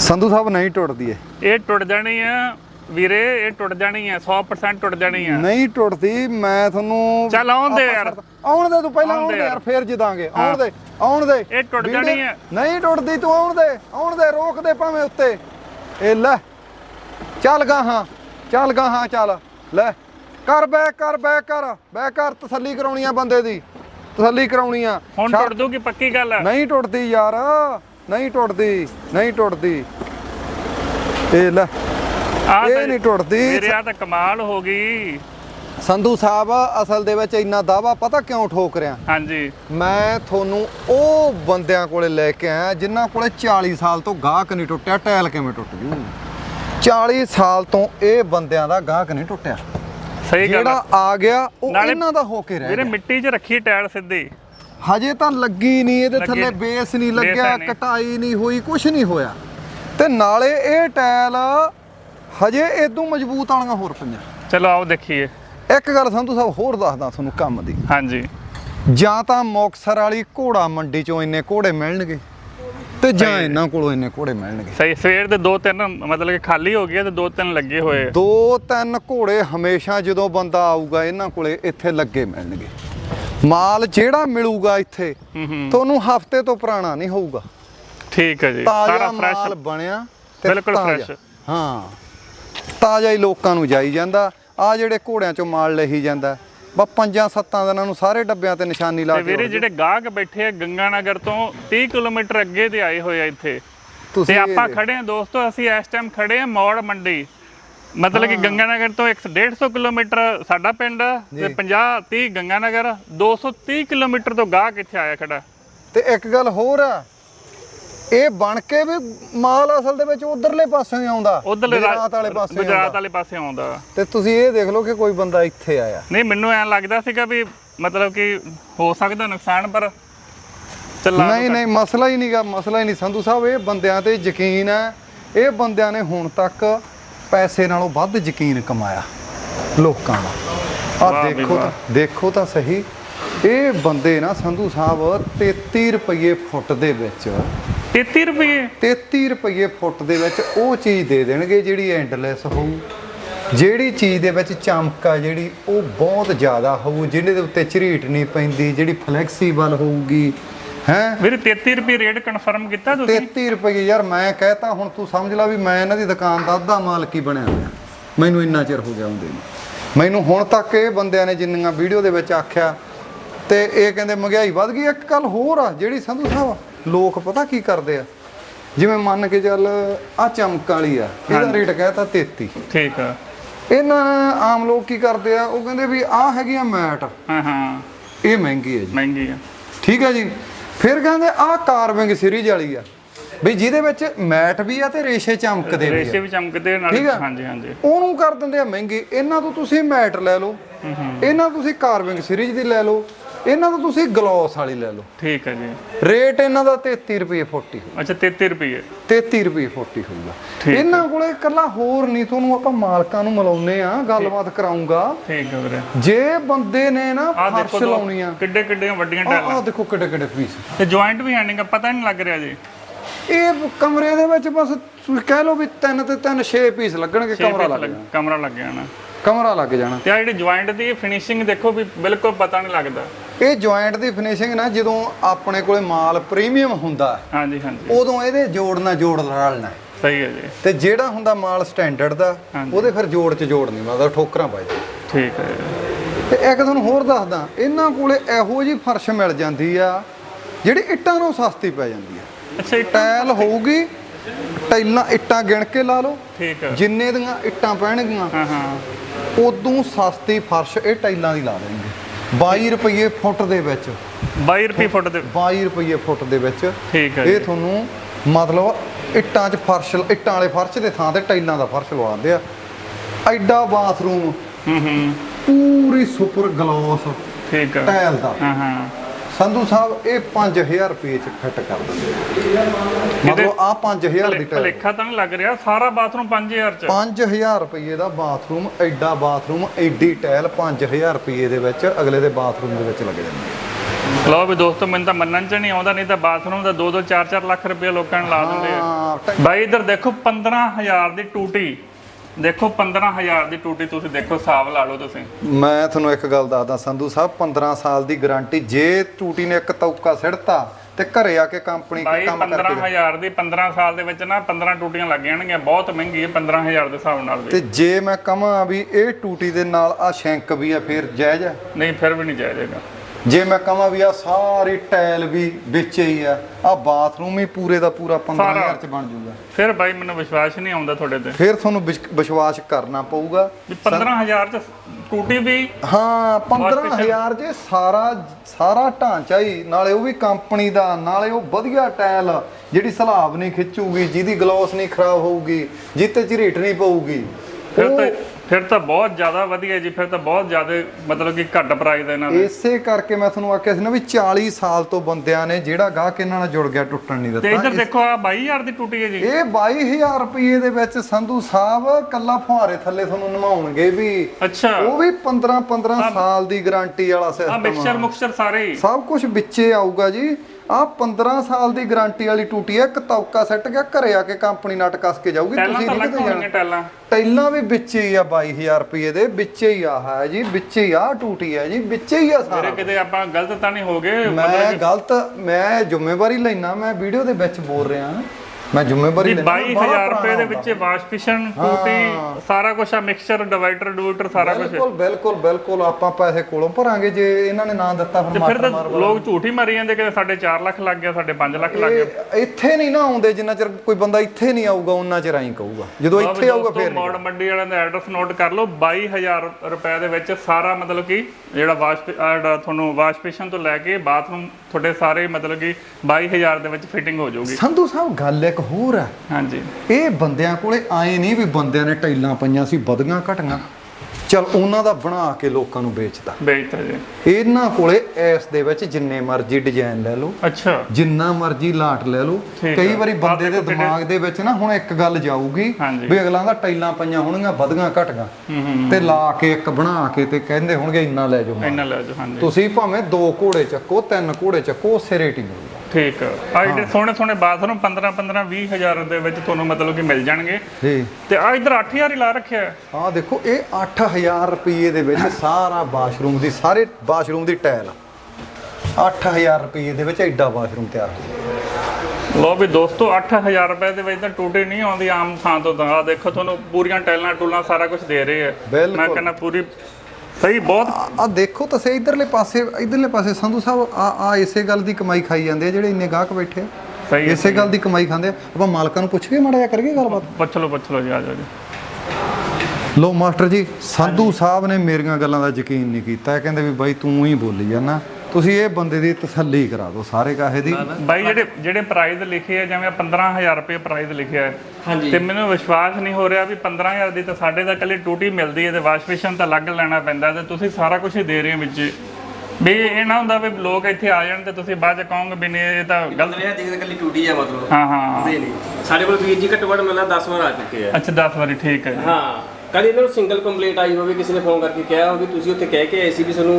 ਸੰਧੂ ਸਾਹਿਬ ਨਹੀਂ ਟੁੱਟਦੀ ਏ ਇਹ ਟੁੱਟ ਜਾਣੀ ਆ ਵੀਰੇ ਇਹ ਟੁੱਟ ਜਾਣੀ ਆ 100% ਟੁੱਟ ਜਾਣੀ ਆ। ਨਹੀਂ ਟੁੱਟਦੀ ਮੈਂ ਤੁਹਾਨੂੰ ਚੱਲ ਆਉਣ ਦੇ ਯਾਰ। ਆਉਣ ਦੇ ਤੂੰ ਪਹਿਲਾਂ ਆਉਣ ਦੇ ਯਾਰ। ਫੇਰ ਜਿਦਾਂਗੇ। ਹਾਂ। ਆਉਣ ਦੇ ਆਉਣ ਦੇ। ਇਹ ਟੁੱਟ ਜਾਣੀ ਆ। ਨਹੀਂ ਟੁੱਟਦੀ ਤੂੰ ਆਉਣ ਦੇ। ਆਉਣ ਦੇ ਰੋਕ ਦੇ ਭਾਵੇਂ ਉੱਤੇ। ਇਹ ਲੈ ਚੱਲ ਗਾ ਹਾਂ ਚੱਲ ਗਾ ਹਾਂ ਚੱਲ। ਲੈ ਕਰ ਬੈਕ ਕਰ ਬੈਕ ਕਰ। ਬੈਕ ਕਰ ਤਸੱਲੀ ਕਰਾਉਣੀ ਆ ਬੰਦੇ ਦੀ। ਤਸੱਲੀ ਕਰਾਉਣੀ ਆ। ਹੁਣ ਟੁੱਟ ਦੂਗੀ ਪੱਕੀ ਗੱਲ ਆ। ਨਹੀਂ ਟੁੱਟਦੀ ਯਾਰ। ਨਹੀਂ ਟੁੱਟਦੀ ਨਹੀਂ ਟੁੱਟਦੀ। ਇਹ ਲੈ ਆਹ ਇਹ ਨਹੀਂ ਟੁੱਟਦੀ। ਵੀਰੇ ਆ ਤਾਂ ਕਮਾਲ ਹੋ ਗਈ। ਸੰਧੂ ਸਾਹਿਬ ਅਸਲ ਦੇ ਵਿੱਚ ਇੰਨਾ ਦਾਵਾ ਪਤਾ ਕਿਉਂ ਠੋਕ ਰਿਆ ਹਾਂਜੀ। ਮੈਂ ਤੁਹਾਨੂੰ ਉਹ ਬੰਦਿਆਂ ਕੋਲੇ ਲੈ ਕੇ ਆਇਆ ਜਿਨ੍ਹਾਂ ਕੋਲੇ 40 ਸਾਲ ਤੋਂ ਗਾਹਕ ਨਹੀਂ ਟੁੱਟਿਆ ਟਾਇਲ ਕਿਵੇਂ ਟੁੱਟ ਜੂ? 40 ਸਾਲ ਤੋਂ ਇਹ ਬੰਦਿਆਂ ਦਾ ਗਾਹਕ ਨਹੀਂ ਟੁੱਟਿਆ। ਸਹੀ ਗੱਲ ਜਿਹੜਾ ਆ। ਆ ਗਿਆ ਉਹ ਇਹਨਾਂ ਦਾ ਹੋ ਕੇ ਰਹਿ ਵੀਰੇ ਗਿਆ। ਮਿੱਟੀ 'ਚ ਰੱਖੀ ਟਾਇਲ ਸਿੱਧੀ। ਹਜੇ ਤਾਂ ਲੱਗੀ ਨਹੀਂ ਇਹਦੇ ਲੱਗੀ ਥੱਲੇ ਨਹੀਂ। ਬੇਸ ਨਹੀਂ ਲੱਗਿਆ ਨਹੀਂ। ਕਟਾਈ ਨਹੀਂ ਹੋਈ ਕੁਝ ਨਹੀਂ ਹੋਇਆ ਤੇ ਨਾਲੇ ਇਹ ਟਾਇਲ ਹਜੇ ਇਦੋਂ ਮਜ਼ਬੂਤ ਵਾਲੀਆਂ ਹੋਰ ਪਈਆਂ ਚਲੋ ਆਓ ਦੇਖੀਏ ਇੱਕ ਗੱਲ ਸੰਧੂ ਸਾਹਿਬ ਹੋਰ ਦੱਸਦਾ ਤੁਹਾਨੂੰ ਕੰਮ ਦੀ ਹਾਂਜੀ ਜਾਂ ਤਾਂ ਮੁਕਤਸਰ ਵਾਲੀ ਘੋੜਾ ਮੰਡੀ ਚੋਂ ਇੰਨੇ ਘੋੜੇ ਮਿਲਣਗੇ ਤੇ ਜਾਂ। ਇਹਨਾਂ ਕੋਲੋਂ ਇੰਨੇ ਘੋੜੇ ਮਿਲਣਗੇ ਸਹੀ ਸਵੇਰ ਦੇ ਦੋ ਤਿੰਨ ਮਤਲਬ ਕਿ ਖਾਲੀ ਹੋ ਗਿਆ ਤੇ ਦੋ ਤਿੰਨ ਲੱਗੇ ਹੋਏ ਆ। ਦੋ ਤਿੰਨ ਘੋੜੇ ਹਮੇਸ਼ਾ ਜਦੋਂ ਬੰਦਾ ਆਊਗਾ ਇਹਨਾਂ ਕੋਲੇ ਇੱਥੇ ਲੱਗੇ ਮਿਲਣਗੇ ਮਾਲ ਜਿਹੜਾ ਮਿਲੂਗਾ ਇੱਥੇ ਤੁਹਾਨੂੰ ਹਫ਼ਤੇ ਤੋਂ ਪੁਰਾਣਾ ਨਹੀਂ ਹੋਊਗਾ। ਠੀਕ ਹੈ ਜੀ ਸਾਰਾ ਮਾਲ ਫਰੈਸ਼ ਬਣਿਆ ਤੇ ਬਿਲਕੁਲ fresh। ਹਾਂ ਤਾਜ਼ਾ ਹੀ ਲੋਕਾਂ ਨੂੰ ਜਾਈ ਜਾਂਦਾ। ਆ ਜਿਹੜੇ ਘੋੜਿਆਂ ਚੋਂ ਮਾਲ ਲਹੀ ਜਾਂਦਾ ਬਾ ਪੰਜਾਂ ਸੱਤਾਂ ਦਿਨਾਂ ਨੂੰ ਸਾਰੇ ਡੱਬਿਆਂ ਤੇ ਨਿਸ਼ਾਨੀ ਲਾ ਤੇ ਕੇ ਵੀਰੇ। ਜਿਹੜੇ ਗਾਹਕ ਬੈਠੇ ਆ ਗੰਗਾਨਗਰ ਤੋਂ 30 ਕਿਲੋਮੀਟਰ ਅੱਗੇ ਦੇ ਆਏ ਹੋਏ ਆ ਇੱਥੇ। ਤੇ ਆਪਾਂ। ਖੜੇ ਆ ਦੋਸਤੋ ਅਸੀਂ ਇਸ ਟਾਈਮ ਖੜੇ ਆ ਮੌੜ ਮੰਡੀ। ਮਤਲਬ ਕਿ ਗੰਗਾਨਗਰ ਤੋਂ 150 ਕਿਲੋਮੀਟਰ ਸਾਡਾ ਪਿੰਡ ਆ ਤੇ ਜੀ। 50 30 ਗੰਗਾਨਗਰ 230 ਕਿਲੋਮੀਟਰ ਤੋਂ ਗਾਹਕ ਇੱਥੇ ਆਇਆ ਖੜਾ। ਤੇ ਇੱਕ ਗੱਲ ਹੋਰ ਆ ਇਹ ਬਣ ਕੇ ਵੀ ਮਾਲ ਅਸਲ ਦੇ ਵਿੱਚ ਉਧਰਲੇ ਪਾਸਿਓਂ ਹੀ ਆਉਂਦਾ ਉਧਰਲੇ ਗੁਜਰਾਤ ਵਾਲੇ ਪਾਸੇ ਗੁਜਰਾਤ ਵਾਲੇ ਪਾਸੇ ਆਉਂਦਾ। ਤੇ ਤੁਸੀਂ ਇਹ ਦੇਖ ਲਓ ਕਿ ਕੋਈ ਬੰਦਾ ਇੱਥੇ ਆਇਆ। ਨਹੀਂ ਮੈਨੂੰ ਐਂ ਲੱਗਦਾ ਸੀਗਾ ਵੀ ਮਤਲਬ ਕਿ ਹੋ ਸਕਦਾ ਨੁਕਸਾਨ ਪਰ ਚੱਲਾ ਨਹੀਂ ਨਹੀਂ ਮਸਲਾ ਹੀ ਨਹੀਂਗਾ ਮਸਲਾ ਹੀ ਨਹੀਂ। ਸੰਧੂ ਸਾਹਿਬ ਇਹ ਬੰਦਿਆਂ ਤੇ ਯਕੀਨ ਹੈ। ਇਹ ਬੰਦਿਆਂ ਨੇ ਹੁਣ ਤੱਕ ਪੈਸੇ ਨਾਲੋਂ ਵੱਧ ਯਕੀਨ ਕਮਾਇਆ ਲੋਕਾਂ ਦਾ। ਆ ਦੇਖੋ। ਤਾਂ ਦੇਖੋ ਤਾਂ ਸਹੀ। ਇਹ ਬੰਦੇ ਨਾ ਸੰਧੂ ਸਾਹਿਬ 33 ਰੁਪਏ ਫੁੱਟ ਦੇ ਵਿੱਚ 33 ਰੁਪਏ 33 ਰੁਪਏ ਫੁੱਟ ਦੇ ਵਿੱਚ ਉਹ ਚੀਜ਼ ਦੇ ਦੇਣਗੇ ਜਿਹੜੀ ਐਂਡਲੈਸ ਹੋਊ। ਜਿਹੜੀ ਚੀਜ਼ ਦੇ ਵਿੱਚ ਚਮਕ ਆ ਜਿਹੜੀ ਉਹ ਬਹੁਤ ਜ਼ਿਆਦਾ ਹੋਊ ਜਿਹਦੇ ਦੇ ਉੱਤੇ ਝਰੀਟ ਨਹੀਂ ਪੈਂਦੀ ਜਿਹੜੀ ਫਲੈਕਸੀਬਲ ਹੋਊਗੀ। ਹੈ? ਵੀਰੇ 33 ਰੁਪਏ ਰੇਟ ਕਨਫਰਮ ਕੀਤਾ ਤੁਸੀਂ? 33 ਰੁਪਏ ਯਾਰ ਮੈਂ ਕਹਤਾ ਹੁਣ ਤੂੰ ਸਮਝ ਲੈ ਵੀ ਮੈਂ ਇਹਨਾਂ ਦੀ ਦੁਕਾਨ ਦਾ ਅੱਧਾ ਮਾਲਕੀ ਬਣਿਆ ਹੋਇਆ। ਮੈਨੂੰ ਇੰਨਾ ਚਿਰ ਹੋ ਗਿਆ ਹੁੰਦੇ ਨੂੰ। ਮੈਨੂੰ ਹੁਣ ਤੱਕ ਇਹ ਬੰਦਿਆਂ ਨੇ ਜਿੰਨੀਆਂ ਵੀਡੀਓ ਦੇ ਵਿੱਚ ਆਖਿਆ ਤੇ ਇਹ ਕਹਿੰਦੇ ਮਹਿੰਗਾਈ ਵੱਧ ਗਈ ਇੱਕ ਗੱਲ ਹੋਰ ਆ ਜਿਹੜੀ ਸੰਧੂ ਸਾਹਿਬ ਲੋਕ ਪਤਾ ਕੀ ਕਰਦੇ ਆ? ਜਿਵੇਂ ਮੰਨ ਕੇ ਚੱਲ ਆ ਚਮਕ ਵਾਲੀ ਆ ਇਹਦਾ। ਰੇਟ ਕਹਿਤਾ 33 ਠੀਕ ਆ। ਇਹਨਾਂ ਆਮ ਲੋਕ ਕੀ ਕਰਦੇ ਆ ਉਹ ਕਹਿੰਦੇ ਵੀ ਆ ਹੈਗੀ ਆ ਮੈਟ। ਹਾਂ ਹਾਂ। ਇਹ ਮਹਿੰਗੀ ਹੈ ਜੀ। ਮਹਿੰਗੀ ਆ। ਠੀਕ ਹੈ ਜੀ? ਫਿਰ ਕਹਿੰਦੇ ਆਹ ਕਾਰਵਿੰਗ ਸੀਰੀਜ਼ ਵਾਲੀ ਆ। ਵੀ ਜਿਹਦੇ ਵਿੱਚ ਮੈਟ ਵੀ ਆ ਤੇ ਰੇਸ਼ੇ ਚਮਕਦੇ ਵੀ ਰੇਸ਼ੇ ਵੀ ਚਮਕਦੇ ਨਾਲ? ਹਾਂਜੀ ਹਾਂਜੀ। ਉਹਨੂੰ ਕਰ ਦਿੰਦੇ ਆ ਮਹਿੰਗੀ। ਇਹਨਾਂ ਤੋਂ ਤੁਸੀਂ ਮੈਟ ਲੈ ਲਓ। ਇਹਨਾਂ ਤੋਂ ਤੁਸੀਂ ਕਾਰਵਿੰਗ ਸੀਰੀਜ਼ ਦੀ ਲੈ ਲਓ। ਇਹਨਾਂ ਤੋਂ ਤੁਸੀਂ ਗਲੋਸ ਵਾਲੀ ਲੈ ਲਓ। ਠੀਕ ਹੈ ਜੀ। ਰੇਟ ਇਹਨਾਂ ਦਾ 33 ਰੁਪਏ 40 ਅੱਛਾ 33 ਰੁਪਏ। 33 ਰੁਪਏ 40 ਹੋਊਗਾ। ਇਹਨਾਂ ਕੋਲੇ ਇਕੱਲਾ ਹੋਰ ਨਹੀਂ ਤੁਹਾਨੂੰ ਆਪਾਂ ਮਾਲਕਾਂ ਨੂੰ ਮਿਲਾਉਨੇ ਆ ਗੱਲਬਾਤ ਕਰਾਉਂਗਾ ਠੀਕ ਹੈ ਵੀਰੇ। ਜੇ ਬੰਦੇ ਨੇ ਨਾ ਆ ਫਰਸ਼ ਦੇਖੋ ਦੋ ਲਾਉਣੀ ਆ। ਕਿੱਡੇ ਕਿੱਡੇ ਵੱਡੀਆਂ ਆ ਟਾਈਲਾਂ ਦੇਖੋ ਕਿੱਡੇ ਕਿੱਡੇ ਪੀਸ ਤੇ ਜੁਆਇੰਟ ਵੀ ਹੈਂਡਿੰਗ ਪਤਾ ਨਹੀਂ ਲੱਗ ਰਿਹਾ ਜੀ। ਇਹ ਕਮਰੇ ਦੇ ਵਿੱਚ ਬਸ ਤੁਸੀਂ ਕਹਿ ਲਓ ਵੀ ਤਿੰਨ ਤੇ ਤਿੰਨ 6 ਪੀਸ ਲੱਗਣਗੇ ਛੇ ਕਮਰਾ ਲੱਗ ਜਾਣਾ। ਕਮਰਾ ਲੱਗ ਜਾਣਾ। ਕਮਰਾ ਲੱਗ ਜਾਣਾ। ਤੇ ਆ ਜਿਹੜੀ ਜੁਆਇੰਟ ਦੀ ਫਿਨਿਸ਼ਿੰਗ ਦੇਖੋ ਵੀ ਬਿਲਕੁਲ ਪਤਾ ਨਹੀਂ ਲੱਗਦਾ। ਇਹ ਜੁਆਇੰਟ ਦੀ ਫਿਨਿਸ਼ਿੰਗ ਨਾ ਜਦੋਂ ਆਪਣੇ ਕੋਲੇ ਮਾਲ ਪ੍ਰੀਮੀਅਮ ਹੁੰਦਾ ਹਾਂਜੀ ਹਾਂਜੀ। ਉਦੋਂ ਇਹਦੇ ਜੋੜ ਨਾਲ ਜੋੜ। ਸਹੀ ਹੈ ਜੀ। ਤੇ ਜਿਹੜਾ ਹੁੰਦਾ ਮਾਲ ਸਟੈਂਡਰਡ ਦਾ। ਉਹਦੇ ਫਿਰ ਜੋੜ ਚ ਜੋੜ ਨਹੀਂ ਮਤਲਬ ਠੋਕਰਾਂ ਵੱਜਦੀਆਂ ਠੀਕ ਹੈ। ਤੇ ਇੱਕ ਤੁਹਾਨੂੰ ਹੋਰ ਦੱਸਦਾ ਇਹਨਾਂ ਕੋਲੇ ਇਹੋ ਜੀ ਫਰਸ਼ ਮਿਲ ਜਾਂਦੀ ਆ ਜਿਹੜੀ ਇੱਟਾਂ ਨਾਲੋਂ ਸਸਤੀ ਪੈ ਜਾਂਦੀ ਆ। ਅੱਛਾ ਟਾਇਲ ਹੋਊਗੀ ਟਾਈਲਾਂ ਇੱਟਾਂ ਗਿਣ ਕੇ ਲਾ ਲਓ। ਠੀਕ ਹੈ ਜਿੰਨੇ ਦੀਆਂ ਇੱਟਾਂ ਪੈਣਗੀਆਂ ਹਾਂ ਹਾਂ। ਉਦੋਂ ਸਸਤੀ ਫਰਸ਼ ਇਹ ਟਾਈਲਾਂ ਦੀ ਲਾ ਦੇਣਗੇ। 22 ਰੁਪਏ ਫੁੱਟ ਦੇ ਵਿੱਚ। 22 ਰੁਪਏ ਫੁੱਟ ਦੇ 22 ਰੁਪਏ ਫੁੱਟ ਦੇ ਵਿੱਚ। ਠੀਕ ਹੈ ਇਹ। ਤੁਹਾਨੂੰ ਮਤਲਬ ਇੱਟਾਂ 'ਚ ਫਰਸ਼ ਇੱਟਾਂ ਵਾਲੇ ਫਰਸ਼ ਦੇ ਥਾਂ ਤੇ ਟਾਈਲਾਂ ਦਾ ਫਰਸ਼ ਲਵਾ ਦਿੰਦੇ ਆ। ਐਡਾ ਬਾਥਰੂਮ। ਹੂੰ ਹੂੰ। ਪੂਰੀ ਸੁਪਰ ਗਲੋਸ ਠੀਕ ਹੈ ਟਾਇਲ ਦਾ। ਹਾਂ ਹਾਂ। ਸੰਧੂ ਸਾਹਿਬ ਇਹ 5000 ਰੁਪਏ 'ਚ ਫਿੱਟ ਕਰ ਦਿੰਦੇ ਮਤਲਬ ਆ 5000 ਦੀ ਟਾਇਲ ਭਲੇਖਾ ਤਾਂ ਨਹੀਂ ਲੱਗ ਰਿਹਾ ਸਾਰਾ ਬਾਥਰੂਮ 5000 ਚ। 5000 ਰੁਪਏ ਦਾ ਬਾਥਰੂਮ ਐਡਾ ਬਾਥਰੂਮ ਐਡੀ ਟਾਇਲ 5000 ਰੁਪਏ ਦੇ ਵਿੱਚ ਅਗਲੇ ਦੇ ਬਾਥਰੂਮ ਦੇ ਵਿੱਚ ਲੱਗ ਜਾਂਦੀ ਹੈ ਲਓ ਵੀ ਦੋਸਤੋ ਮੈਨੂੰ ਤਾਂ ਮੰਨਣ ਚ ਨਹੀਂ ਆਉਂਦਾ ਨਹੀਂ ਤਾਂ ਬਾਥਰੂਮ ਦਾ 2-2 4-4 ਲੱਖ ਰੁਪਏ ਲੋਕਾਂ ਨੂੰ ਲਾ ਦਿੰਦੇ ਆ। ਬਾਈ ਇਧਰ ਦੇਖੋ 15000 ਦੀ ਟੂਟੀ। ਦੇਖੋ 15000 ਦੀ ਟੂਟੀ ਤੁਸੀਂ ਦੇਖੋ ਹਿਸਾਬ ਲਾ ਲਓ ਤੁਸੀਂ। ਮੈਂ ਤੁਹਾਨੂੰ ਇੱਕ ਗੱਲ ਦੱਸਦਾ ਸੰਧੂ ਸਾਹਿਬ 15 ਸਾਲ ਦੀ ਗਾਰੰਟੀ ਜੇ ਟੂਟੀ ਨੇ ਇੱਕ ਤੌਕਾ ਸਿੜਤਾ ਤੇ ਘਰੇ ਆ ਕੇ ਕੰਪਨੀ ਬਾਈ ਕੰਮ ਕਰਕੇ 15000 ਦੀ 15 ਸਾਲ ਦੇ ਵਿੱਚ ਨਾ 15 ਟੂਟੀਆਂ ਲੱਗ ਜਾਣਗੀਆਂ ਬਹੁਤ ਮਹਿੰਗੀ ਹੈ 15000 ਦੇ ਹਿਸਾਬ ਨਾਲ ਵੀ। ਤੇ ਜੇ ਮੈਂ ਕਹਾਂ ਵੀ ਇਹ ਟੂਟੀ ਦੇ ਨਾਲ ਆ ਸ਼ੈਂਕ ਵੀ ਆ ਫਿਰ ਜਾਇਜ਼ ਨਹੀਂ ਫਿਰ ਵੀ ਨਹੀਂ ਜਾਏਗਾ ਜੇ ਮੈਂ ਕਹਾਂ ਵੀ ਆ ਸਾਰੀ ਟਾਇਲ ਵੀ ਵਿੱਚ ਹੀ ਆ ਆ ਬਾਥਰੂਮ ਹੀ ਪੂਰੇ ਦਾ ਪੂਰਾ 15000 ਚ ਬਣ ਜਾਊਗਾ ਫਿਰ ਬਾਈ ਮੈਨੂੰ ਵਿਸ਼ਵਾਸ ਨਹੀਂ ਆਉਂਦਾ ਤੁਹਾਡੇ ਤੇ। ਫਿਰ ਤੁਹਾਨੂੰ ਵਿਸ਼- ਵਿਸ਼ਵਾਸ ਕਰਨਾ ਪਊਗਾ। ਵੀ 15000 ਚ ਟੂਟੀ ਵੀ ਹਾਂ 15000 ਜੇ ਸਾਰਾ ਸਾਰਾ ਢਾਂਚਾ ਹੀ ਨਾਲੇ ਉਹ ਵੀ ਕੰਪਨੀ ਦਾ ਨਾਲੇ ਉਹ ਵਧੀਆ ਟਾਇਲ ਜਿਹੜੀ ਸਲਾਬ ਨਹੀਂ ਖਿੱਚੂਗੀ ਜਿਹਦੀ ਗਲੋਸ ਨਹੀਂ ਖਰਾਬ ਹੋਊਗੀ ਜਿੱਤੇ ਝਰੀਟ ਨਹੀਂ ਪਊਗੀ। ਫਿਰ ਤਾਂ ਫਿਰ ਤਾਂ ਬਹੁਤ ਜ਼ਿਆਦਾ ਵਧੀਆ ਜੀ ਫਿਰ ਤਾਂ ਬਹੁਤ ਜ਼ਿਆਦਾ ਮਤਲਬ ਕਿ ਘੱਟ ਪ੍ਰਾਈਸ ਦਾ ਇਹਨਾਂ ਦਾ। ਇਸੇ ਕਰਕੇ ਮੈਂ ਤੁਹਾਨੂੰ ਆਖਿਆ ਸੀ ਨਾ ਵੀ 40 ਸਾਲ ਤੋਂ ਬੰਦਿਆਂ ਨੇ ਜਿਹੜਾ ਗਾਹਕ ਇਹਨਾਂ ਨਾਲ ਜੁੜ ਗਿਆ ਟੁੱਟਣ ਨਹੀਂ ਤੇ ਦਿੱਤਾ ਇੱਧਰ ਦੇਖੋ ਆ 22000 ਦੀ ਟੂਟੀ ਹੈ ਜੀ। ਇਹ 22000 ਰੁਪਏ ਦੇ ਵਿੱਚ ਸੰਧੂ ਸਾਹਿਬ ਕੱਲਾ ਫੁਹਾਰੇ ਥੱਲੇ ਤੁਹਾਨੂੰ ਨਮਾਉਣਗੇ ਵੀ ਅੱਛਾ। ਉਹ ਵੀ 15 15 ਸਾਲ ਦੀ ਗਾਰੰਟੀ ਵਾਲਾ ਆ। ਸਿਸਟਮ ਮਿਕਸਚਰ ਮੁਕਸਚਰ ਸਾਰੇ ਸਭ ਕੁਝ ਵਿੱਚੇ ਆਊਗਾ ਜੀ। ਆ 15 ਸਾਲ ਦੀ ਗਾਰੰਟੀ ਵਾਲੀ ਟੂਟੀ ਹੈ ਇੱਕ ਤੌਕਾ ਸੱਟ ਗਿਆ ਘਰੇ ਆ ਕੇ ਕੰਪਨੀ ਨਟ ਕੱਸ ਕੇ ਜਾਊਗੀ ਤੁਸੀਂ ਨਹੀਂ ਕਿਤੇ ਜਾਣਾ ਟੈਲਾਂ ਟੈਲਾਂ ਵੀ ਵਿੱਚੇ ਹੀ ਆ 22000 ਰੁਪਏ ਦੇ ਵਿੱਚੇ ਹੀ ਆ ਹੈ ਜੀ ਵਿੱਚੇ ਹੀ ਆ ਟੂਟੀ ਹੈ ਜੀ ਵਿੱਚੇ ਹੀ ਆ ਸਾਰਾ ਮੇਰੇ ਕਿਤੇ ਆਪਾਂ ਗਲਤ ਤਾਂ ਨਹੀਂ ਹੋ ਗਏ ਮੈਂ ਗਲਤ ਮੈਂ ਜ਼ਿੰਮੇਵਾਰੀ ਲੈਣਾ ਮੈਂ ਵੀਡੀਓ ਦੇ ਵਿੱਚ ਬੋਲ ਰਿਹਾ। ਮੈਂ ਜ਼ਿੰਮੇਵਾਰੀ ਲੈਣਾ 22000 ਰੁਪਏ ਦੇ ਵਿੱਚ ਵਾਸ਼ ਪਿਸ਼ਨ ਟੂਟੀ ਸਾਰਾ ਕੁਝ ਆ ਮਿਕਸਚਰ ਡਿਵਾਈਡਰ ਡਿਵਾਈਡਰ ਸਾਰਾ ਕੁਝ ਬਿਲਕੁਲ ਬਿਲਕੁਲ ਬਿਲਕੁਲ ਆਪਾਂ ਪੈਸੇ ਕੋਲੋਂ ਭਰਾਂਗੇ ਜੇ ਇਹਨਾਂ ਨੇ ਨਾ ਦਿੱਤਾ ਫਿਰ ਮਾਰ ਤਾਂ ਲੋਕ ਝੂਠ ਮਾਰੀ ਜਾਂਦੇ ਕਿ ਸਾਡੇ 4 ਲੱਖ ਲੱਗ ਗਿਆ ਸਾਡੇ 5 ਲੱਖ ਲੱਗ ਗਿਆ। ਇੱਥੇ ਨਹੀਂ ਨਾ ਆਉਂਦੇ ਜਿੰਨਾ ਚਿਰ ਕੋਈ ਬੰਦਾ ਇੱਥੇ ਨਹੀਂ ਆਊਗਾ ਉਹਨਾਂ ਚਿਰ ਐਂ ਕਹੂਗਾ। ਜਦੋਂ ਇੱਥੇ ਆਊਗਾ ਫਿਰ ਮੋੜ ਮੰਡੀ ਵਾਲਿਆਂ ਦਾ ਐਡਰੈਸ ਨੋਟ ਕਰ ਲਓ 22000 ਰੁਪਏ ਦੇ ਵਿੱਚ ਸਾਰਾ ਮਤਲਬ ਕਿ ਜਿਹੜਾ ਵਾਸ਼ ਆਹ ਜਿਹੜਾ ਤੁਹਾਨੂੰ ਵਾਸ਼ ਪਿਸ਼ਨ ਤੋਂ ਲੈ ਕੇ ਬਾਥਰੂਮ ਤੁਹਾਡੇ ਸਾਰੇ ਮਤਲਬ ਕਿ 22000 ਦੇ ਵਿੱਚ ਫਿਟਿੰਗ ਹੋ ਜਾਊਗੀ। ਸੰਧੂ ਸਾਹਿਬ ਗੱਲ ਇੱਕ ਹੋਰ ਹੈ। ਹਾਂਜੀ। ਇਹ ਬੰਦਿਆਂ ਕੋਲੇ ਆਏ ਨਹੀਂ ਵੀ ਬੰਦਿਆਂ ਨੇ ਟੈਲਾਂ ਪਈਆਂ ਸੀ ਵਧੀਆਂ ਘਟੀਆਂ। ਚਲ ਉਹਨਾਂ ਦਾ ਬਣਾ ਕੇ ਲੋਕਾਂ ਨੂੰ ਵੇਚਦਾ ਵੇਚਤਾ ਜੀ। ਇਹਨਾਂ ਕੋਲੇ ਇਸ ਦੇ ਵਿੱਚ ਜਿੰਨੇ ਮਰਜ਼ੀ ਡਿਜ਼ਾਈਨ ਲੈ ਲਓ ਅੱਛਾ। ਜਿੰਨਾ ਮਰਜ਼ੀ ਲਾਟ ਲੈ ਲਓ। ਕਈ। ਵਾਰੀ ਬੰਦੇ ਦੇ ਦਿਮਾਗ ਦੇ ਵਿੱਚ ਨਾ ਹੁਣ ਇੱਕ ਗੱਲ ਜਾਊਗੀ। ਵੀ ਅਗਲਾ ਦਾ ਟੈਲਾਂ ਪਈਆਂ ਹੋਣਗੀਆਂ ਵਧੀਆਂ ਘਟੀਆਂ। ਤੇ ਲਾ ਕੇ ਇੱਕ ਬਣਾ ਕੇ ਤੇ ਕਹਿੰਦੇ ਹੋਣਗੇ ਇੰਨਾ ਲੈ ਜਾਓ ਇੰਨਾ ਲੈ ਜਾਓ ਹਾਂਜੀ। ਤੁਸੀਂ ਭਾਵੇਂ ਦੋ ਘੋੜੇ ਚੱਕੋ ਤਿੰਨ ਘੋੜੇ ਚੱਕੋ ਉਸੇ ਰੇਟ ਹੀ ਮਿਲੂਗਾ ਠੀਕ ਆ। ਜਿਹੜੇ ਸੋਹਣੇ ਸੋਹਣੇ ਬਾਥਰੂਮ 15 15 20000 ਦੇ ਵਿੱਚ ਤੁਹਾਨੂੰ ਮਤਲਬ ਕਿ ਮਿਲ ਜਾਣਗੇ। ਜੀ। ਤੇ ਆ ਇਧਰ 8000 ਹੀ ਲਾ ਰੱਖਿਆ। ਆਹ ਦੇਖੋ ਇਹ 8000 ਰੁਪਏ ਦੇ ਵਿੱਚ ਸਾਰਾ ਬਾਥਰੂਮ ਦੀ ਸਾਰੇ ਬਾਥਰੂਮ ਦੀ ਟਾਇਲ 8000 ਰੁਪਏ ਦੇ ਵਿੱਚ ਐਡਾ ਬਾਥਰੂਮ ਤਿਆਰ ਹੋ ਲੋ ਵੀ ਦੋਸਤੋ 8000 ਰੁਪਏ ਦੇ ਵਿੱਚ ਤਾਂ ਟੂਟੀ ਨਹੀਂ ਆਉਂਦੀ ਆਮ ਥਾਂ ਤੋਂ ਤਾਂ। ਆ ਦੇਖੋ ਤੁਹਾਨੂੰ ਪੂਰੀਆਂ ਟੈਲਾਂ ਟੂਲਾਂ ਸਾਰਾ ਕੁਝ ਦੇ ਰਹੇ ਆ। ਮੈਂ ਕਹਿੰਦਾ ਪੂਰੀ ਸਹੀ ਬਹੁਤ। ਆ ਦੇਖੋ ਤਾਂ ਸਹੀ ਇਧਰਲੇ ਪਾਸੇ ਇਧਰਲੇ ਪਾਸੇ ਸੰਧੂ ਸਾਹਿਬ ਆ ਆ ਇਸੇ ਗੱਲ ਦੀ ਕਮਾਈ ਖਾਈ ਜਾਂਦੇ ਆ ਜਿਹੜੇ ਇੰਨੇ ਗਾਹਕ ਬੈਠੇ ਆ। ਸਹੀ ਇਸੇ ਗੱਲ ਦੀ ਕਮਾਈ ਖਾਂਦੇ ਆ। ਆਪਾਂ ਮਾਲਕਾਂ ਨੂੰ ਪੁੱਛ ਕੇ ਮਾੜਾ ਜਿਹਾ ਕਰੀਏ ਗੱਲਬਾਤ? ਪੁੱਛ ਲਓ ਪੁੱਛ ਲਓ ਜੀ ਆ ਜਾਓ ਜੀ। ਲੋ ਮਾਸਟਰ ਜੀ ਸੰਧੂ ਸਾਹਿਬ ਨੇ ਮੇਰੀਆਂ ਗੱਲਾਂ ਦਾ ਯਕੀਨ ਨਹੀਂ ਕੀਤਾ। ਕਹਿੰਦੇ ਵੀ ਬਾਈ ਤੂੰ ਹੀ ਬੋਲੀ ਜਾਂਦਾ ਤੁਸੀਂ ਇਹ ਬੰਦੇ ਦੀ ਤਸੱਲੀ ਕਰਾ ਦਿਓ ਸਾਰੇ ਕਾਹੇ ਦੀ। ਬਾਈ ਜਿਹੜੇ ਜਿਹੜੇ ਪ੍ਰਾਈਸ ਲਿਖੇ ਆ ਜਿਵੇਂ 15000 ਰੁਪਏ ਪ੍ਰਾਈਸ ਲਿਖਿਆ ਹੈ। ਤੇ ਮੈਨੂੰ ਵਿਸ਼ਵਾਸ ਨਹੀਂ ਹੋ ਰਿਹਾ ਵੀ 15000 ਦੀ ਤਾਂ ਸਾਡੇ ਤਾਂ ਕੱਲੀ ਟੂਟੀ ਮਿਲਦੀ ਹੈ ਤੇ ਵਾਸ਼ ਬੇਸ਼ਨ ਤਾਂ ਅਲੱਗ ਲੈਣਾ ਪੈਂਦਾ ਤੇ ਤੁਸੀਂ ਸਾਰਾ ਕੁਝ ਹੀ ਦੇ ਰਹੇ ਹੋ ਵਿੱਚ। ਵੀ ਇਹ ਨਾ ਹੁੰਦਾ ਵੀ ਲੋਕ ਇੱਥੇ ਆ ਜਾਣ ਤੇ ਤੁਸੀਂ ਬਾਅਦ ਚ ਕਹੋਗੇ ਵੀ ਨਹੀਂ ਇਹ ਤਾਂ ਗਲਤ ਰਿਹਾ ਦੇਖਦੇ ਕੱਲੀ ਟੂਟੀ ਆ ਮਤਲਬ। ਹਾਂ ਹਾਂ। ਦੇ ਸਾਡੇ ਕੋਲ ਵੀਰ ਜੀ ਘੱਟੋ ਘੱਟ ਮਿਲਣਾ 10 ਵਾਰ ਆ ਚੁੱਕੇ ਆ। ਅੱਛਾ 10 ਵਾਰੀ ਠੀਕ ਹੈ ਹਾਂ। ਕਦੀ ਇਹਨਾਂ ਨੂੰ ਸਿੰਗਲ ਕੰਪਲੀਟ ਆਈ ਹੋਵੇ ਕਿਸੇ ਨੇ ਫੋਨ ਕਰਕੇ ਕਿਹਾ ਹੋਵੇ ਤੁਸੀਂ ਉੱਥੇ ਕਹਿ ਕੇ ਆਏ ਸੀ ਵੀ ਸਾਨੂੰ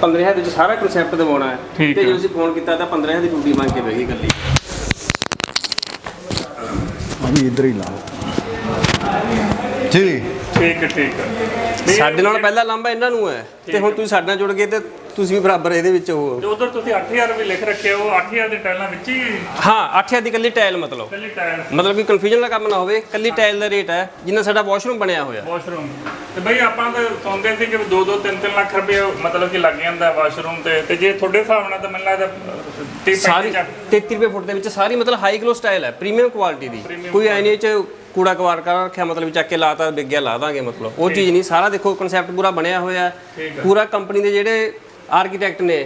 15000 ਦੇ ਵਿੱਚ ਸਾਰਾ ਕਨਸੈਪਟ ਦਿਵਾਉਣਾ ਹੈ। ਠੀਕ ਤੇ ਹੈ। ਜਦੋਂ ਅਸੀਂ ਫੋਨ ਕੀਤਾ ਤਾਂ 15000 ਦੀ ਟੂਟੀ ਮੰਗ ਕੇ ਬਹਿ ਗਈ ਕੱਲੀ ਵੀ ਇਧਰ ਹੀ ਲਾਓ। ਜੀ। ਠੀਕ ਹੈ ਠੀਕ ਹੈ। ਸਾਡੇ ਨਾਲ ਪਹਿਲਾ ਲਾਂਭਾ ਇਹਨਾਂ ਨੂੰ ਹੈ। ਤੇ ਹੁਣ ਤੁਸੀਂ ਸਾਡੇ ਨਾਲ ਜੁੜ ਗਏ ਤੇ ਤੁਸੀਂ ਵੀ ਬਰਾਬਰ ਇਹਦੇ ਵਿੱਚ ਹੋ। ਜੋ ਉਧਰ ਤੁਸੀਂ 8000 ਵੀ ਲਿਖ ਰੱਖਿਆ ਉਹ 8000 ਦੇ ਟਾਈਲਾਂ ਵਿੱਚ ਹੀ ਹਾਂ 8000 ਦੀ ਕੱਲੀ ਟਾਇਲ ਮਤਲਬ। ਕੱਲੀ ਟਾਇਲ। ਮਤਲਬ ਕਿ ਕਨਫਿਊਜ਼ਨ ਦਾ ਕੰਮ ਨਾ ਹੋਵੇ ਕੱਲੀ ਟਾਇਲ ਦਾ ਰੇਟ ਹੈ ਜਿੰਨਾ ਸਾਡਾ ਵਾਸ਼ਰੂਮ ਬਣਿਆ ਹੋਇਆ। ਵਾਸ਼ਰੂਮ ਤੇ ਬਈ ਆਪਾਂ ਤਾਂ ਸੁਣਦੇ ਸੀ ਕਿ 2-2 3-3 ਲੱਖ ਰੁਪਏ ਮਤਲਬ ਕਿ ਲੱਗ ਜਾਂਦਾ ਵਾਸ਼ਰੂਮ ਤੇ। ਤੇ ਜੇ ਤੁਹਾਡੇ ਹਿਸਾਬ ਨਾਲ ਤਾਂ ਮੈਨੂੰ ਲੱਗਦਾ 30 ਸਾਰੀ 35 33 ਰੁਪਏ ਫੁੱਟ ਦੇ ਵਿੱਚ ਸਾਰੀ ਮਤਲਬ ਹਾਈ ਗਲੋ ਸਟਾਈਲ ਹੈ ਪ੍ਰੀਮੀਅਮ ਕੁਆਲਿਟੀ ਦੀ। ਕੋਈ ਐ ਨਹੀਂ ਚ ਕੂੜਾ ਕਵਾਰ ਕਰ ਰੱਖਿਆ ਮਤਲਬ ਚੱਕ ਕੇ ਲਾਤਾ ਵਿਕ ਗਿਆ ਲਾ ਦਾਂਗੇ ਮਤਲਬ। ਉਹ ਚੀਜ਼ ਨਹੀਂ ਸਾਰਾ ਦੇਖੋ ਕਨਸੈਪਟ ਪੂਰਾ ਬਣਿਆ ਹੋਇਆ ਹੈ। ਪੂਰਾ ਕੰਪਨੀ ਦੇ ਜਿਹੜੇ ਆਰਕੀਟੈਕਟ ਨੇ।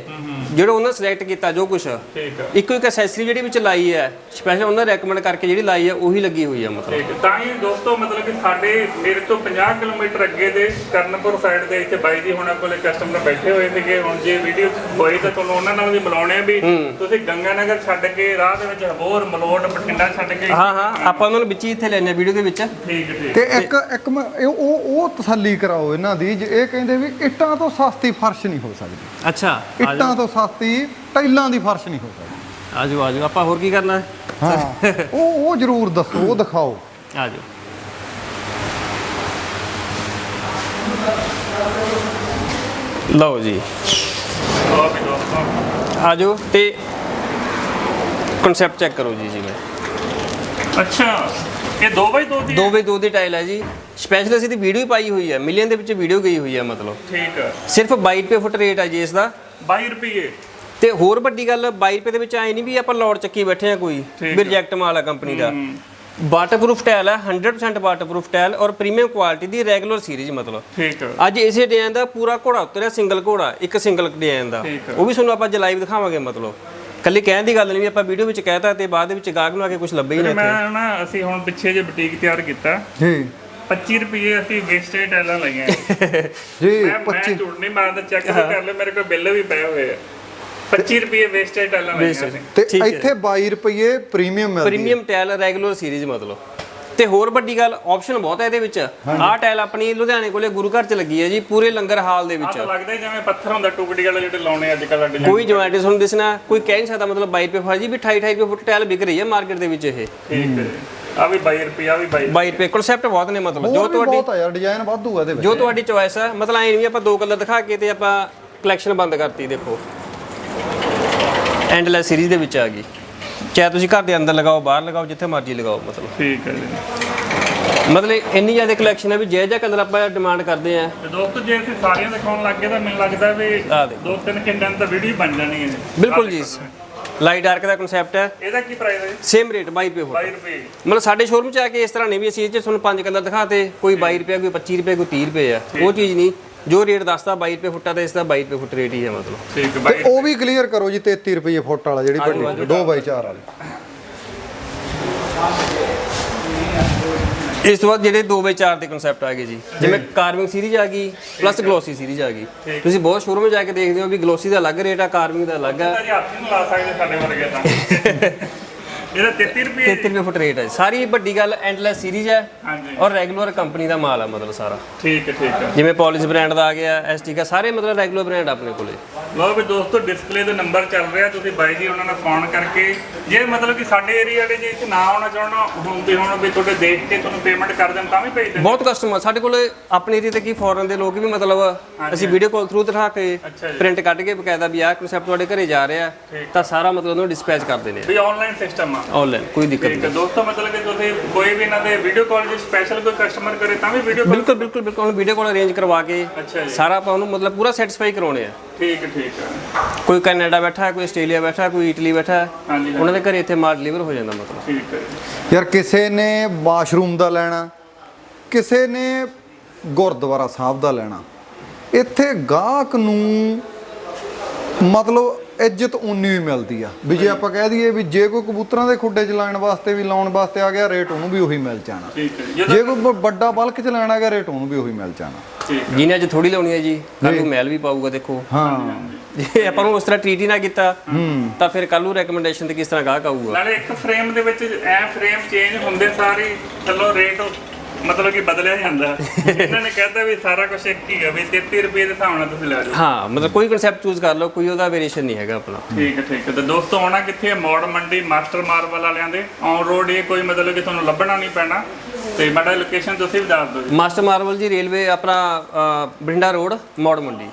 ਜਿਹੜਾ ਉਹਨਾਂ ਸਿਲੈਕਟ ਕੀਤਾ ਜੋ ਕੁਝ ਠੀਕ ਹੈ ਇੱਕੋ ਇੱਕ ਐਕਸੈਸਰੀ ਜਿਹੜੀ ਵਿੱਚ ਲਾਈ ਹੈ ਸਪੈਸ਼ਲ ਉਹਨਾਂ ਰეკਮੈਂਡ ਕਰਕੇ ਜਿਹੜੀ ਲਾਈ ਹੈ ਉਹੀ ਲੱਗੀ ਹੋਈ ਹੈ ਮਤਲਬ। ਠੀਕ। ਤਾਂ ਹੀ ਦੋਸਤੋ ਮਤਲਬ ਕਿ ਸਾਡੇ ਮੇਰੇ ਤੋਂ 50 ਕਿਲੋਮੀਟਰ ਅੱਗੇ ਦੇ ਕਰਨਪੁਰ ਸਾਈਡ ਦੇ ਇੱਥੇ ਬਾਈ ਜੀ ਹੁਣਾਂ ਕੋਲੇ ਕਸਟਮਰ ਬੈਠੇ ਹੋਏ ਸੀਗੇ। ਹੁਣ ਜੇ ਵੀਡੀਓ ਹੋਈ ਤਾਂ ਤੁਹਾਨੂੰ ਉਹਨਾਂ ਨਾਲ ਵੀ ਮਿਲਾਉਣੇ ਆ ਵੀ ਤੁਸੀਂ ਗੰਗਾਨਗਰ ਛੱਡ ਕੇ ਰਾਹ ਦੇ ਵਿੱਚ ਹਬੋਰ ਮਲੋਟ ਬਠਿੰਡਾ ਛੱਡ ਕੇ ਹਾਂ ਹਾਂ। ਆਪਾਂ ਉਹਨਾਂ ਨੂੰ ਵਿੱਚ ਹੀ ਇੱਥੇ ਲੈਣੇ ਵੀਡੀਓ ਦੇ ਵਿੱਚ। ਠੀਕ ਠੀਕ ਤੇ ਇੱਕ ਇੱਕ ਉਹ ਉਹ ਤਸੱਲੀ ਕਰਾਓ ਇਹਨਾਂ ਦੀ ਜੇ ਇਹ ਕਹਿੰਦੇ ਵੀ ਇੱਟਾਂ ਤੋਂ ਸਸਤੀ ਫਰਸ਼ ਨਹੀਂ ਹੋ ਸਕਦੀ। ਅੱਛਾ ਇੱਟਾਂ ਤੋਂ ਸਸਤੀ ਟਾਈਲਾਂ ਦੀ ਫਰਸ਼ ਨਹੀਂ ਹੋ ਸਕਦੀ। ਆਜੋ ਆਜੋ ਆਪਾਂ ਹੋਰ ਕੀ ਕਰਨਾ? ਹੈ ਹਾਂ ਉਹ ਉਹ ਜ਼ਰੂਰ ਦੱਸੋ ਉਹ ਦਿਖਾਓ। ਆਜੋ। ਲਓ ਜੀ। ਆਜੋ ਤੇ ਕਨਸੈਪਟ ਚੈੱਕ ਕਰੋ ਜੀ ਜਿਵੇਂ ਅੱਛਾ। ਇਹ 2 ਬਾਈ 2 ਦੀ ਹੈ? 2x2 ਦੀ ਟਾਈਲ ਹੈ ਜੀ। ਸਪੈਸ਼ਲ ਅਸੀਂ ਦੀ ਵੀਡੀਓ ਹੀ ਪਾਈ ਹੋਈ ਹੈ। ਮਿਲੀਅਨ ਦੇ ਵਿੱਚ ਵੀਡੀਓ ਗਈ ਹੋਈ ਹੈ ਮਤਲਬ। ਠੀਕ ਹੈ। ਸਿਰਫ 22 ਰੁਪਏ ਫੁੱਟ ਰੇਟ ਹੈ ਜੀ ਇਸ ਦਾ। 22 ਰੁਪਏ ਤੇ ਹੋਰ ਵੱਡੀ ਗੱਲ 22 ਰੁਪਏ ਦੇ ਵਿੱਚ ਆਏ ਨਹੀਂ ਵੀ ਆਪਾਂ ਲੋਡ ਚੱਕੀ ਬੈਠੇ ਆ ਕੋਈ ਵੀ ਰਿਜੈਕਟ ਮਾਲ ਹੈ ਕੰਪਨੀ ਦਾ। ਵਾਟਰਪ੍ਰੂਫ ਟਾਇਲ ਹੈ 100% ਵਾਟਰਪ੍ਰੂਫ ਟਾਇਲ ਔਰ ਪ੍ਰੀਮੀਅਮ ਕੁਆਲਿਟੀ ਦੀ ਰੈਗੂਲਰ ਸੀਰੀਜ਼ ਮਤਲਬ। ਠੀਕ ਹੈ। ਅੱਜ ਇਸੇ ਡਿਜ਼ਾਈਨ ਦਾ ਪੂਰਾ ਘੋੜਾ ਉਤਰਿਆ ਸਿੰਗਲ ਘੋੜਾ ਇੱਕ ਸਿੰਗਲ ਡਿਜ਼ਾਈਨ ਦਾ। ਉਹ ਵੀ ਤੁਹਾਨੂੰ ਆਪਾਂ ਅੱਜ ਲਾਈਵ ਦਿਖਾਵਾਂਗੇ ਮਤਲਬ। ਕੱਲੀ ਕਹਿਣ ਦੀ ਗੱਲ ਨਹੀਂ ਵੀ ਆਪਾਂ ਵੀਡੀਓ ਵਿੱਚ ਕਹਿਤਾ ਤੇ ਬਾਅਦ ਦੇ ਵਿੱਚ ਗਾਹਕ ਨੂੰ ਆ ਕੇ ਕੁਝ ਲੱਭੇ ਹੀ ਨਾ ਇੱਥੇ ਮੈਂ ਨਾ ਅਸੀਂ ਹੁਣ ਪਿੱਛੇ ਜੇ ਬੁਟੀਕ ਤਿਆਰ ਕੀਤਾ। ਜੀ। 25 ਰੁਪਏ ਅਸੀਂ ਵੇਸਟੇਜ ਟੈਲਾਂ ਲਈਆਂ। ਜੀ ਮੈਂ ਮੈਂ 25 ਝੂਠ ਨਹੀਂ ਮਾਰਦਾ ਚੈੱਕ ਕਰ ਲਿਓ ਮੇਰੇ ਕੋਲ ਬਿੱਲ ਵੀ ਪਏ ਹੋਏ ਆ। 25 ਰੁਪਏ ਵੇਸਟੇਜ ਟੈਲਾਂ ਲਈਆਂ ਤੇ। ਇੱਥੇ 22 ਰੁਪਏ ਪ੍ਰੀਮੀਅਮ ਮਿਲਦੀ ਹੈ। ਪ੍ਰੀਮੀਅਮ ਟਾਇਲ ਰੈਗੂਲਰ ਸੀਰੀਜ਼ ਮਤਲਬ। ਤੇ ਹੋਰ ਵੱਡੀ ਗੱਲ ਆਪਸ਼ਨ ਬਹੁਤ ਹੈ ਇਹਦੇ ਵਿੱਚ। ਆਹ ਟਾਇਲ ਆਪਣੀ ਲੁਧਿਆਣੇ ਕੋਲੇ ਗੁਰੂ ਘਰ ਚ ਲੱਗੀ ਹੈ ਜੀ ਪੂਰੇ ਲੰਗਰ ਹਾਲ ਦੇ ਆਹ ਵਿੱਚ ਤਾਂ ਲੱਗਦਾ ਹੀ ਜਿਵੇਂ ਪੱਥਰ ਹੁੰਦਾ ਟੁਕੜੀ ਵਾਲੇ ਜਿਹੜੇ ਲਾਉਣੇ ਅੱਜ ਕੱਲ੍ਹ ਸਾਡੇ ਕੋਈ ਜੁਆਇੰਟਸ ਤੁਹਾਨੂੰ ਦਿਸਣਾ ਕੋਈ ਕਹਿ ਨਹੀਂ ਸਕਦਾ ਮਤਲਬ 22 ਰੁਪਏ ਫਾਜੀ ਵੀ 28 28 ਰੁਪਏ ਫੁੱਟ ਟਾਇਲ ਵਿਕ ਰਹੀ ਹੈ ਮਾਰਕੀਟ ਦੇ ਵਿੱਚ ਇਹ। ਠੀਕ ਹੈ ਆ ਵੀ 22 ਰੁਪਏ ਆ ਵੀ 22 22 ਰੁਪਏ ਕਨਸੈਪਟ ਬਹੁਤ ਨੇ ਮਤਲਬ। ਜੋ ਤੁਹਾਡੀ ਬਹੁਤ ਆ ਯਾਰ ਡਿਜ਼ਾਈਨ ਵਾਧੂ ਆ ਇਹਦੇ ਵਿੱਚ। ਜੋ ਤੁਹਾਡੀ ਚੋਇਸ ਹੈ ਮਤਲਬ ਐ ਨਹੀਂ ਵੀ ਆਪਾਂ ਦੋ ਕਲਰ ਦਿਖਾ ਕੇ ਤੇ ਆਪਾਂ ਕਲੈਕਸ਼ਨ ਬੰਦ ਕਰਤੀ ਦੇਖੋ। ਐਂਡਲੈਸ ਸੀਰੀਜ਼ ਦੇ ਵਿੱਚ ਆ ਗਈ। ਚਾਹੇ ਤੁਸੀਂ ਘਰ ਦੇ ਅੰਦਰ ਲਗਾਓ ਬਾਹਰ ਲਗਾਓ ਜਿੱਥੇ ਮਰਜ਼ੀ ਲਗਾਓ ਮਤਲਬ। ਠੀਕ ਹੈ ਜੀ। ਮਤਲਬ ਇੰਨੀ ਜ਼ਿਆਦਾ ਕਲੈਕਸ਼ਨ ਹੈ ਵੀ ਜੇ ਜਿਹਾ ਕਲਰ ਆਪਾਂ ਡਿਮਾਂਡ ਕਰਦੇ ਆ ਤੇ ਦੋਸਤੋ ਜੇ ਅਸੀਂ ਸਾਰੀਆਂ ਦਿਖਾਉਣ ਲੱਗ ਗਏ ਤਾਂ ਮੈਨੂੰ ਲੱਗਦਾ ਵੀ ਆਹ ਦੇਖੋ। ਦੋ ਤਿੰਨ ਦੀ ਤਾਂ ਵੀਡੀਓ ਬਣ ਜਾਣੀ ਹੈ ਜੀ। ਬਿਲਕੁਲ ਜੀ। ਲਾਈਟ ਡਾਰਕ ਦਾ ਕਨਸੈਪਟ ਹੈ। ਇਹਦਾ ਕੀ ਪ੍ਰਾਈਸ ਹੈ ਜੀ? ਸੇਮ ਰੇਟ 22 ਰੁਪਏ ਫੁੱਟ 22 ਰੁਪਏ। ਮਤਲਬ ਸਾਡੇ ਸ਼ੋਰੂਮ 'ਚ ਆ ਕੇ ਇਸ ਤਰ੍ਹਾਂ ਨਹੀਂ ਵੀ ਅਸੀਂ ਇਹ 'ਚ ਤੁਹਾਨੂੰ ਪੰਜ ਕਲਰ ਦਿਖਾਤੇ ਕੋਈ 22 ਰੁਪਏ ਕੋਈ 25 ਰੁਪਏ ਕੋਈ 30 ਰੁਪਏ ਆ। ਉਹ ਚੀਜ਼ ਨਹੀਂ। ਜੋ ਰੇਟ ਦੱਸਦਾ 22 ਰੁਪਏ ਫੁੱਟਾ ਤੇ ਇਸ ਦਾ 22 ਰੁਪਏ ਫੁੱਟ ਰੇਟ ਹੀ ਹੈ ਮਤਲਬ। ਠੀਕ ਹੈ ਤੇ 22 ਉਹ ਵੀ ਕਲੀਅਰ ਕਰੋ ਜੀ 33 ਰੁਪਏ ਫੁੱਟ ਵਾਲਾ ਜਿਹੜੀ ਵੱਡੀ 2x4 ਵਾਲੀ। ਇਸ ਤੋਂ ਬਾਅਦ ਜਿਹੜੇ 2x4 ਦੇ ਕਨਸੈਪਟ ਆ ਗਏ ਜੀ ਜਿਵੇਂ ਕਾਰਵਿੰਗ ਸੀਰੀਜ਼ ਆ ਗਈ ਪਲੱਸ ਗਲੋਸੀ ਸੀਰੀਜ਼ ਆ ਗਈ। ਤੁਸੀਂ ਬਹੁਤ ਸ਼ੋਰੂਮ 'ਚ ਜਾ ਕੇ ਦੇਖਦੇ ਹੋ ਵੀ ਗਲੋਸੀ ਦਾ ਅਲੱਗ ਰੇਟ ਆ ਕਾਰਵਿੰਗ ਦਾ ਅਲੱਗ ਆ। ਜੀ ਹੱਥ ਨਹੀਂ ਲਾ ਸਕਦੇ ਸਾਡੇ ਵਰਗੇ ਤਾਂ। ਇਹਦਾ 33 ਰੁਪਏ 33 ਰੁਪਏ ਫੁੱਟ ਰੇਟ ਹੈ ਸਾਰੀ ਵੱਡੀ ਗੱਲ ਐਂਡਲੈਸ ਸੀਰੀਜ਼ ਹੈ ਹਾਂਜੀ। ਔਰ ਰੈਗੂਲਰ ਕੰਪਨੀ ਦਾ ਮਾਲ ਆ ਮਤਲਬ ਸਾਰਾ। ਠੀਕ ਹੈ ਠੀਕ ਹੈ। ਜਿਵੇਂ ਪੋਲਿਸ ਬ੍ਰਾਂਡ ਦਾ ਆ ਗਿਆ ਐਸਟੀ ਦਾ ਸਾਰੇ ਮਤਲਬ ਰੈਗੂਲਰ ਬ੍ਰਾਂਡ ਆਪਣੇ ਕੋਲੇ। ਲਓ ਵੀ ਦੋਸਤੋ ਡਿਸਪਲੇ ਤੇ ਨੰਬਰ ਚੱਲ ਰਿਹਾ ਤੁਸੀਂ ਬਾਈ ਜੀ ਉਹਨਾਂ ਨਾਲ ਫੋਨ ਕਰਕੇ ਜੇ ਮਤਲਬ ਕਿ ਸਾਡੇ ਏਰੀਆ ਦੇ ਜੇ ਇੱਥੇ ਨਾ ਆਉਣਾ ਚਾਹਣਾ ਹੁੰਦੇ ਹੁਣ ਵੀ ਤੁਹਾਡੇ ਦੇਖ ਕੇ ਤੁਹਾਨੂੰ ਪੇਮੈਂਟ ਕਰ ਦੇਣ ਤਾਂ ਵੀ ਭੇਜ ਦੇਣ। ਬਹੁਤ ਕਸਟਮਰ ਸਾਡੇ ਕੋਲ ਆਪਣੇ ਏਰੀਆ ਤੇ ਕੀ ਫੋਰਨ ਦੇ ਲੋਕ ਵੀ ਮਤਲਬ ਅਸੀਂ ਵੀਡੀਓ ਕਾਲ ਥਰੂ ਦਿਖਾ ਕੇ ਅੱਛਾ ਜੀ। ਪ੍ਰਿੰਟ ਕੱਢ ਕੇ ਬਕਾਇਦਾ ਵੀ ਆਹ ਕਨਸੈਪਟ ਤੁਹਾਡੇ ਘਰੇ ਜਾ ਰਿਹਾ ਤਾਂ ਸਾਰਾ ਮਤਲਬ ਉਹਨੂੰ ਡਿਸਪੈਚ ਕਰ ਦਿੰਦੇ ਵੀ ਆਨਲਾਈਨ ਸਿਸਟਮ ਆ। ਕੋਈ ਦਿੱਕਤ ਠੀਕ ਹੈ ਦੋਸਤੋ ਮਤਲਬ ਕਿ ਤੁਸੀਂ ਕੋਈ ਵੀ ਇਹਨਾਂ ਦੇ ਵੀਡੀਓ ਕਾਲ ਜੇ ਸਪੈਸ਼ਲ ਕੋਈ ਕਸਟਮਰ ਕਰੇ ਤਾਂ ਵੀ ਵੀਡੀਓ ਕਾਲ ਬਿਲਕੁਲ ਬਿਲਕੁਲ ਬਿਲਕੁਲ ਉਹਨੂੰ ਵੀਡੀਓ ਕਾਲ ਅਰੇਂਜ ਕਰਵਾ ਕੇ ਅੱਛਾ ਜੀ। ਸਾਰਾ ਆਪਾਂ ਉਹਨੂੰ ਮਤਲਬ ਪੂਰਾ ਸੈਟੀਸਫਾਈ ਕਰਾਉਣੇ ਆ। ਠੀਕ ਠੀਕ ਹੈ। ਕੋਈ ਕੈਨੇਡਾ ਬੈਠਾ ਹੈ ਕੋਈ ਆਸਟ੍ਰੇਲੀਆ ਬੈਠਾ ਹੈ ਕੋਈ ਇਟਲੀ ਬੈਠਾ ਹੈ ਹਾਂਜੀ ਹਾਂਜੀ, ਉਹਨਾਂ ਦੇ ਘਰੇ ਇੱਥੇ ਮਾਲ ਡਿਲੀਵਰ ਹੋ ਜਾਂਦਾ ਮਤਲਬ। ਠੀਕ ਹੈ। ਯਾਰ ਕਿਸੇ ਨੇ ਵਾਸ਼ਰੂਮ ਦਾ ਲੈਣਾ ਕਿਸੇ ਨੇ ਗੁਰਦੁਆਰਾ ਸਾਹਿਬ ਦਾ ਲੈਣਾ ਇੱਥੇ ਗਾਹਕ ਨੂੰ ਮਤਲਬ ਇੱਜ਼ਤ ਉਨੀ ਹੀ ਮਿਲਦੀ ਆ। ਵੀ ਜੇ ਆਪਾਂ ਕਹਿ ਦਈਏ ਵੀ ਜੇ ਕੋਈ ਕਬੂਤਰਾਂ ਦੇ ਖੁੱਡੇ ਚ ਲਾਉਣ ਵਾਸਤੇ ਵੀ ਲਾਉਣ ਵਾਸਤੇ ਆ ਗਿਆ ਰੇਟ ਉਹਨੂੰ ਵੀ ਉਹੀ ਮਿਲ ਜਾਣਾ। ਠੀਕ ਹੈ ਜਦੋਂ ਜੇ ਕੋਈ ਬ- ਵੱਡਾ ਬਲਕ ਚ ਲੈਣਾ ਗਿਆ ਰੇਟ ਉਹਨੂੰ ਵੀ ਉਹੀ ਮਿਲ ਜਾਣਾ। ਠੀਕ ਜਿਹਨੇ ਅੱਜ ਥੋੜੀ ਲਾਉਣੀ ਹੈ ਜੀ ਕੱਲ ਨੂੰ ਮੈਲ ਵੀ ਪਾਊਗਾ ਦੇਖੋ। ਹਾਂ। ਜੇ ਆਪਾਂ ਨੂੰ ਉਸ ਤਰ੍ਹਾਂ ਟ੍ਰੀਟ ਹੀ ਨਾ ਕੀਤਾ ਤਾਂ ਫਿਰ ਕੱਲ ਨੂੰ ਰეკਮੈਂਡੇਸ਼ਨ ਤੇ ਕਿਸ ਤਰ੍ਹਾਂ ਗਾਹਕ ਆਊਗਾ? ਨਾਲੇ ਇੱਕ ਫਰੇਮ ਦੇ ਵਿੱਚ ਐ ਫਰੇਮ ਚੇਂਜ ਹੁੰਦੇ ਸਾਰੇ ਚਲੋ ਰੇਟ ਮਤਲਬ ਕਿ ਬਦਲਿਆ ਜਾਂਦਾ। ਇਹਨਾਂ ਨੇ ਕਹਿਤਾ ਵੀ ਸਾਰਾ ਕੁਝ ਇੱਕ ਹੀ ਹੈ ਵੀ 33 ਰੁਪਏ ਦੇ ਹਿਸਾਬ ਨਾਲ ਤੁਸੀਂ ਲੈ ਜਾਓ। ਹਾਂ ਮਤਲਬ ਕੋਈ ਕਨਸੈਪਟ ਚੂਜ਼ ਕਰ ਲਓ ਕੋਈ ਉਹਦਾ ਵੇਰੀਏਸ਼ਨ ਨਹੀਂ ਹੈਗਾ ਆਪਣਾ। ਠੀਕ ਹੈ ਠੀਕ ਹੈ। ਤੇ ਦੋਸਤੋ ਆਉਣਾ ਕਿੱਥੇ ਹੈ ਮੋੜ ਮੰਡੀ ਮਾਸਟਰ ਮਾਰਵਲ ਵਾਲਿਆਂ ਦੇ। ਔਨ ਰੋਡ ਇਹ ਕੋਈ ਮਤਲਬ ਕਿ ਤੁਹਾਨੂੰ ਲੱਭਣਾ ਨਹੀਂ ਪੈਣਾ। ਤੇ ਮਾੜਾ ਲੋਕੇਸ਼ਨ ਤੁਸੀਂ ਵੀ ਦੱਸ ਦਿਓ ਜੀ। ਮਾਸਟਰ ਮਾਰਵਲ ਜੀ ਰੇਲਵੇ ਆਪਣਾ ਅ, ਬਠਿੰਡਾ ਰੋਡ ਮੌੜ ਮੰਡੀ।